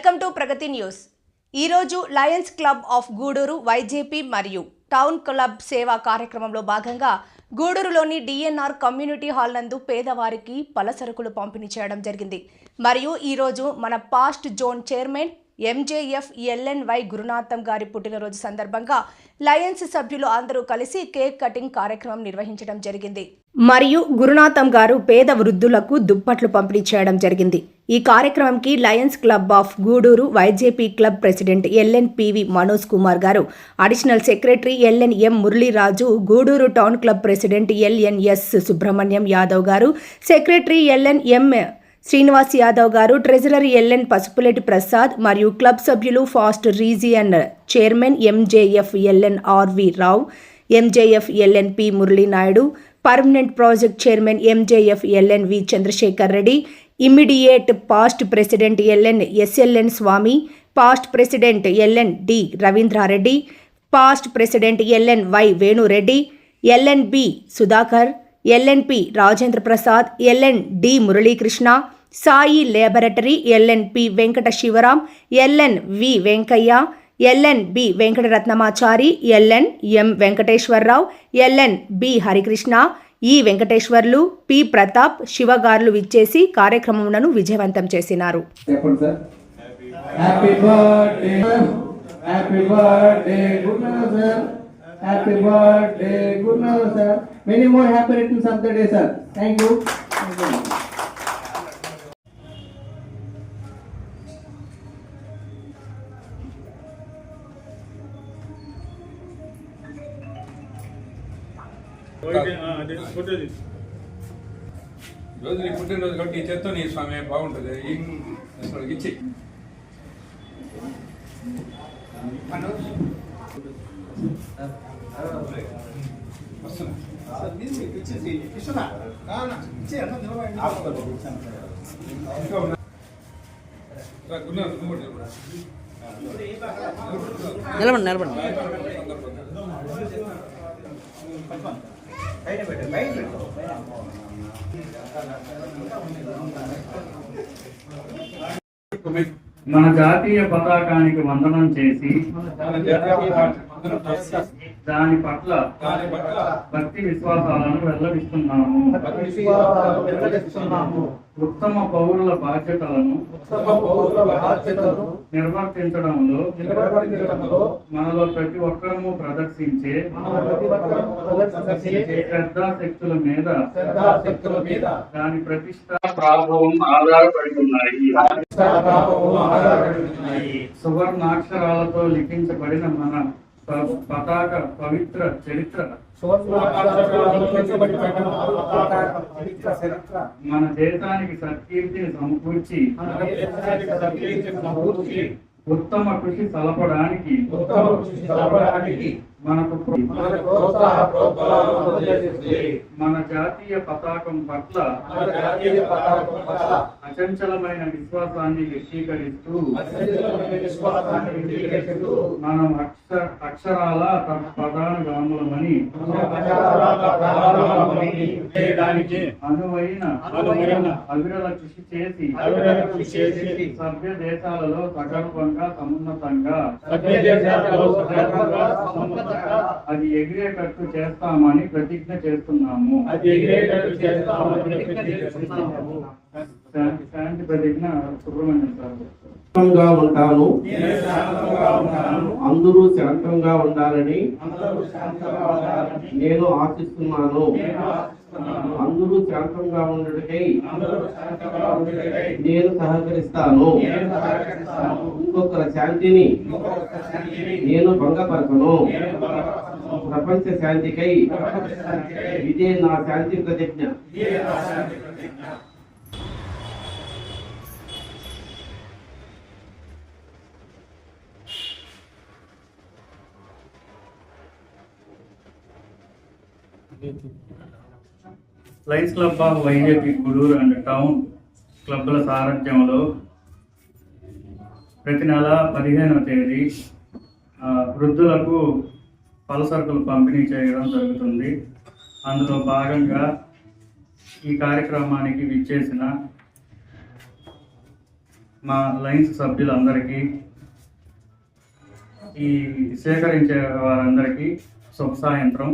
Welcome to Pragati news. ఈరోజు lions club of Gudur YJP మరియు town club సేవా కార్యక్రమంలో భాగంగా గూడూరులోని డిఎన్ఆర్ కమ్యూనిటీ హాల్ నందు పేదవారికి పలసరుకులు పంపిణీ చేయడం జరిగింది. మరియు ఈరోజు మన past zone chairman MJF LNY Gurunatham గారి పుట్టినరోజు సందర్భంగా లయన్స్ సభ్యులు అందరూ కలిసి కేక్ కటింగ్ కార్యక్రమం నిర్వహించడం జరిగింది. మరియు గురునాథం గారు పేద వృద్ధులకు దుప్పట్లు పంపిణీ చేయడం జరిగింది. ఈ కార్యక్రమంకి lions club of Gudur YJP club president LN PV Manoj Kumar garu additional secretary LN M Muraliraju Gudur town club president LNS Subrahmanyam Yadav garu secretary LN M Srinivas Yadav garu treasurer LN Pasupuleti Prasad మరియు club సభ్యులు past region chairman MJF LN RV Rao MJF LNP Muralinaidu permanent project chairman MJF LN V Chandrasekhar Reddy immediate past president LN SLN Swamy past president LN D Ravindrareddy past president LN Y Venureddy LN B Sudhakar LNP Rajendra Prasad LN D Muralikrishna Sai laboratory LNP Venkata Sivaram LN V Venkaiah LN B Venkataratnamachari LN M Venkateswararao LN B Harikrishna E Venkateswarlu P Pratap శివగారులు విచ్చేసి కార్యక్రమములను విజయవంతం చేసినారు. చెప్పండి sir. Happy birthday happy birthday good night sir. Happy birthday good night sir. Many more happy returns of the day sir thank you రోజు నీ పుట్టినరోజు కాబట్టి ఈ చేత్తో నీ స్వామి బాగుంటుంది. ఈ అసలు ఇచ్చి. వస్తున్నా. ఇంకా మన జాతీయ పతాకానికి వందనం చేసి దాని పట్ల దాని పట్ల భక్తి విశ్వాసాలను వెల్లడిస్తున్నాము. ఉత్తమ పౌరుల బాధ్యతలను నిర్వర్తించడంలో మనలో ప్రతి ఒక్కరము ప్రదర్శించే శ్రద్ధాశక్తుల మీద దాని ప్రతిష్ట ప్రాభవం ఆధారపడి ఉన్నాయి. సువర్ణాక్షరాలతో లిఖించబడిన మన పతాక పవిత్ర చరిత్ర. మన దేశానికి సత్కీర్తిని సమకూర్చి ఉత్తమ కృషి సలపడానికి ఉత్తమ కృషి జరపడానికి మనకు. మన జాతీయ పతాకం పట్ల మన జాతీయ పతాకం పట్ల అచంచలమైన విశ్వాసాన్ని వ్యక్తీకరిస్తూ మనం అక్షర అక్షరాల తన ప్రధాన గాములమని అనువైన అవిరల కృషి చేసి సభ్య దేశాలలో సగర్వంగా సమున్నతంగా సభ్య దేశాలలో సగర్వంగా సమున్నతంగా అది ఎగిరేటట్టు చేస్తామని ప్రతిజ్ఞ చేస్తున్నాము అది ఎగిరేటట్టు చేస్తామని ప్రతిజ్ఞ చేస్తున్నాము. శాంతి శాంతి ప్రతిజ్ఞ సుబ్రహ్మణ్యం సార్ శాంతంగా ఉంటాను. అందరూ శాంతంగా ఉండాలని నేను ఆశిస్తున్నాను. అందరూ శాంతంగా ఉండటకై నేను సహకరిస్తాను. నేను సహకరిస్తాను. ఇంకొకరి శాంతిని ఇంకొక శాంతిని నేను భంగపరచను. ప్రపంచ శాంతికై ప్రపంచ శాంతికై ఇదే నా శాంతి ప్రతిజ్ఞ. ఇదే నా lions club of YJP Gudur and town క్లబ్ల సారథ్యంలో ప్రతి నెల పదిహేనవ తేదీ వృద్ధులకు వృద్ధులకు పలసరుకులు పంపిణీ చేయడం జరుగుతుంది. అందులో భాగంగా ఈ కార్యక్రమానికి విచ్చేసిన మా లైన్స్ సభ్యులందరికీ ఈ సేకరించే వారందరికీ శుభ సాయంత్రం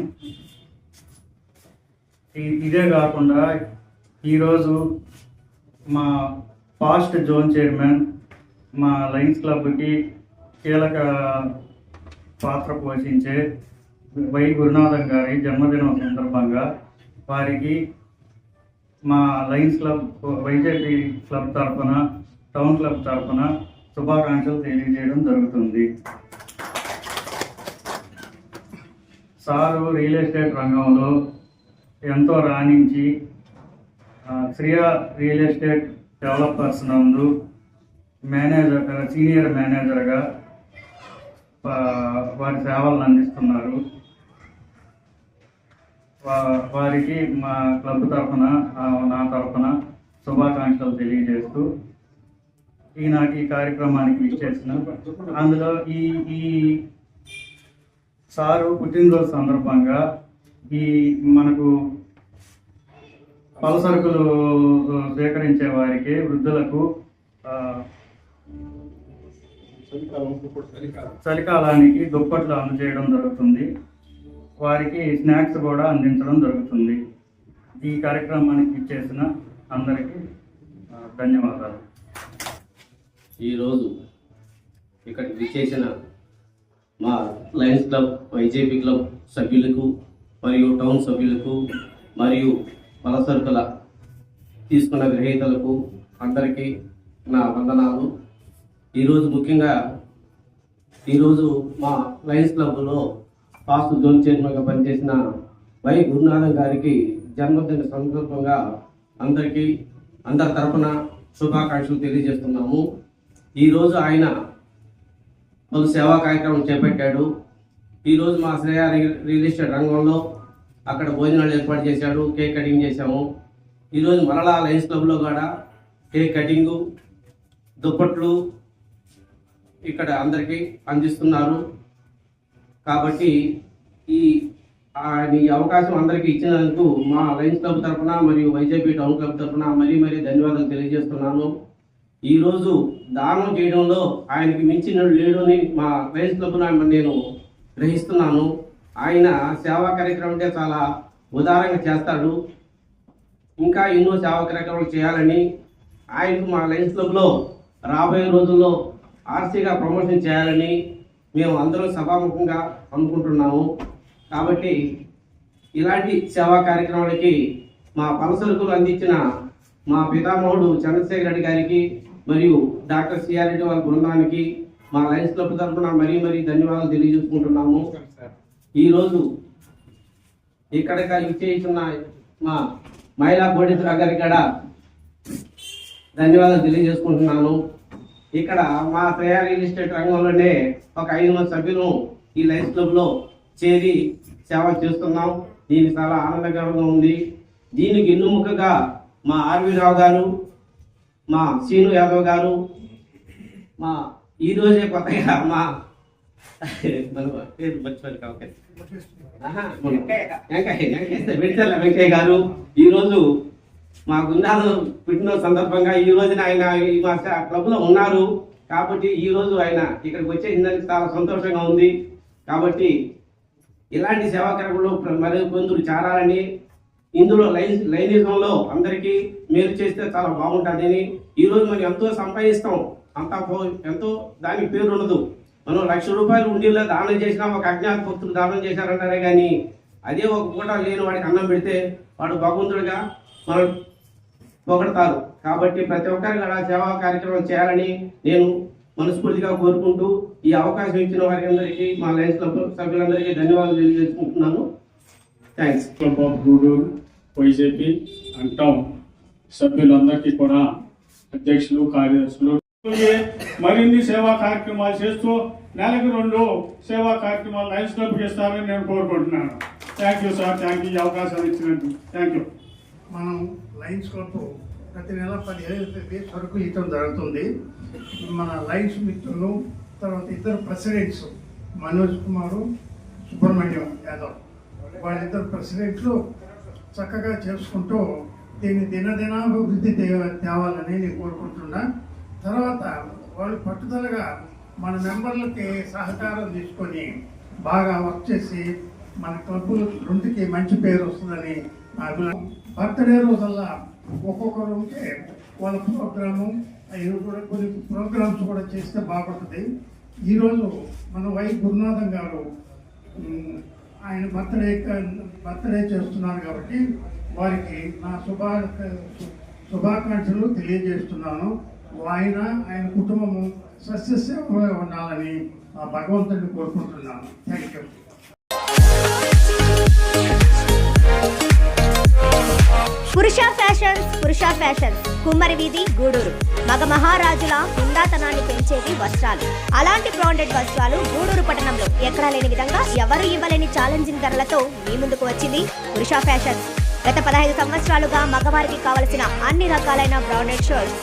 ఇదే కాకుండా ఈరోజు మా పాస్ట్ జోన్ చైర్మన్ మా లయన్స్ క్లబ్కి కీలక పాత్ర పోషించే వై గురునాథం గారి జన్మదినం సందర్భంగా వారికి మా లయన్స్ క్లబ్ వైజేపీ క్లబ్ తరఫున టౌన్ క్లబ్ తరఫున శుభాకాంక్షలు తెలియజేయడం జరుగుతుంది. సారు రియల్ ఎస్టేట్ రంగంలో ఎంతో రాణించి శ్రియా రియల్ ఎస్టేట్ డెవలపర్స్ నందు మేనేజర్ సీనియర్ మేనేజర్గా వారి సేవలను అందిస్తున్నారు. వారికి మా క్లబ్ తరఫున నా తరఫున శుభాకాంక్షలు తెలియజేస్తూ ఈనాటి ఈ కార్యక్రమానికి ఇచ్చేసిన అందులో ఈ ఈ సారు పుట్టినరోజు సందర్భంగా ఈ మనకు పలసరుకులు స్వీకరించే వారికి వృద్ధులకు చలికాలానికి దుప్పట్లు అందజేయడం జరుగుతుంది. వారికి స్నాక్స్ కూడా అందించడం జరుగుతుంది. ఈ కార్యక్రమానికి ఇచ్చేసిన అందరికీ ధన్యవాదాలు. ఈరోజు ఇక్కడికి విచ్చేసిన మా లయన్స్ క్లబ్ వైజేపీ క్లబ్ సభ్యులకు మరియు టౌన్ సభ్యులకు మరియు పలసరుకుల తీసుకున్న గ్రహీతలకు అందరికీ నా వందనాలు. ఈరోజు ముఖ్యంగా ఈరోజు మా లయన్స్ క్లబ్లో ఫాస్ట్ జోన్ చైర్మన్గా పనిచేసిన వై గురునాథం గారికి జన్మదిన సందర్భంగా అందరికీ అందరి తరఫున శుభాకాంక్షలు తెలియజేస్తున్నాము. ఈరోజు ఆయన పలు సేవా కార్యక్రమం చేపట్టాడు. ఈరోజు మా శ్రేయ రి- రియల్ ఎస్టేట్ రంగంలో అక్కడ భోజనాలు ఏర్పాటు చేశాడు కేక్ కటింగ్ చేశాము. ఈరోజు మరలా లయన్స్ క్లబ్లో కూడా కేక్ కటింగు దుప్పట్లు ఇక్కడ అందరికీ అందిస్తున్నారు. కాబట్టి ఈ ఆయన ఈ అవకాశం అందరికీ ఇచ్చినందుకు మా లయన్స్ క్లబ్ తరఫున మరియు వైజేపీ టౌన్ క్లబ్ తరఫున మరీ మరీ ధన్యవాదాలు తెలియజేస్తున్నాను. ఈరోజు దానం చేయడంలో ఆయనకి మించిన లేడు మా లయన్స్ క్లబ్ నేను గ్రహిస్తున్నాను. ఆయన సేవా కార్యక్రమం అంటే చాలా ఉదారంగా చేస్తాడు. ఇంకా ఎన్నో సేవా కార్యక్రమాలు చేయాలని ఆయనకు మా లైన్స్ క్లబ్లో రాబోయే రోజుల్లో ఆర్సీగా ప్రమోషన్ చేయాలని మేము అందరం సభాముఖంగా అనుకుంటున్నాము. కాబట్టి ఇలాంటి సేవా కార్యక్రమాలకి మా పలసరుకులు అందించిన మా పితామహుడు చంద్రశేఖర్ రెడ్డి గారికి మరియు డాక్టర్ సిఆర్ రెడ్డి వాళ్ళ బృందానికి మా లయన్స్ క్లబ్ తరఫున మరీ మరీ ధన్యవాదాలు తెలియజేసుకుంటున్నాము. ఈరోజు ఇక్కడ ఇచ్చేసిన మా మహిళా కోటేశ్వర గారికి కూడా ధన్యవాదాలు తెలియజేసుకుంటున్నాను. ఇక్కడ మా శ్రేయ రియల్ ఎస్టేట్ రంగంలోనే ఒక ఐదు మంది సభ్యులు ఈ లయన్స్ క్లబ్లో చేరి సేవ చేస్తున్నాం. దీనికి చాలా ఆనందకరంగా ఉంది. దీనికి ఎన్నుముకగా మా ఆర్వి రావు గారు మా సీను యాదవ్ గారు మా ఈ రోజే కొత్తగా మా పేరు వెంకయ్య వెంకయ్య గారు వెంకయ్య గారు. మా గుండాలు పుట్టిన సందర్భంగా ఈ రోజున ఆయన ఈ మా క్లబ్లో ఉన్నారు. కాబట్టి ఈ రోజు ఆయన ఇక్కడికి వచ్చేసిందని చాలా సంతోషంగా ఉంది. కాబట్టి ఇలాంటి సేవా కార్యక్రమంలో మరి కొందరు చేరాలని ఇందులో లైన్ లైనిజంలో అందరికీ మేలు చేస్తే చాలా బాగుంటుందని ఈ రోజు మనం ఎంతో సంపాదిస్తాం. అంతా పో- ఎంతో దానికి పేరు ఉండదు. మనం లక్ష రూపాయలు ఉండేలా దానం చేసినా ఒక అజ్ఞాత భక్తులు దానం చేశారంటారే కానీ అదే ఒక పూట లేని వాడికి అన్నం పెడితే వాడు భగవంతుడిగా మనం పొగడతారు. కాబట్టి ప్రతి ఒక్కరికి అలా సేవా కార్యక్రమం చేయాలని నేను మనస్ఫూర్తిగా కోరుకుంటూ ఈ అవకాశం ఇచ్చిన వారి అందరికీ మా లయన్స్ క్లబ్ సభ్యులందరికీ ధన్యవాదాలు తెలియజేసుకుంటున్నాను. Thanks club of Gudur YJP అంటాం సభ్యులందరికీ కూడా అధ్యక్షులు కార్యదర్శులు మరిన్ని సేవా కార్యక్రమాలు చేస్తూ నెలకు రెండు సేవా కార్యక్రమాలు లైన్స్ క్లబ్ చేస్తారని నేను కోరుకుంటున్నాను. Thank you sir thank you ఈ అవకాశం ఇచ్చినందుకు. థ్యాంక్ యూ మనం లైన్స్ క్లబ్ ప్రతి నెల పదిహేను తేదీ వరకు ఇవ్వడం జరుగుతుంది. మన లైన్స్ మిత్రులు తర్వాత ఇద్దరు ప్రెసిడెంట్స్ మనోజ్ కుమారు సుబ్రహ్మణ్యం యాదవ్. వాళ్ళిద్దరు ప్రెసిడెంట్లు చక్కగా చేసుకుంటూ దీన్ని దినదినాభివృద్ధి తేవాలని నేను కోరుకుంటున్నా. తర్వాత వాళ్ళు పట్టుదలగా మన మెంబర్లకి సహకారం తీసుకొని బాగా వర్క్ చేసి మన క్లబ్ రెండుకి మంచి పేరు వస్తుందని అభిప్రాయం బర్త్డే రోజల్లా ఒక్కొక్కరు ఉంటే వాళ్ళ ప్రోగ్రాము అవి కూడా కొన్ని ప్రోగ్రామ్స్ కూడా చేస్తే బాగుంటుంది. ఈరోజు మన వై గురునాథం గారు ఆయన బర్త్డే బర్త్డే చేస్తున్నారు కాబట్టి వారికి నా శుభా శుభాకాంక్షలు తెలియజేస్తున్నాను. ఆయన ఆయన కుటుంబము సస్యసేవగా ఉండాలని ఆ భగవంతుడిని కోరుకుంటున్నాను. Thank you Purusha fashions Purusha fashions కుమ్మరి వీధి గూడూరు. మగ మహారాజుల హుందాతనాన్ని పెంచేవి వస్త్రాలు. అలాంటి బ్రాండెడ్ వస్త్రాలు గూడూరు పట్టణంలో ఎక్కడా లేని విధంగా ఎవరు ఇవ్వలేని ఛాలెంజింగ్ ధరలతో మీ ముందుకు వచ్చింది పురుష ఫ్యాషన్స్. గత పదహైదు సంవత్సరాలుగా మగవారికి కావలసిన అన్ని రకాలైన branded shirts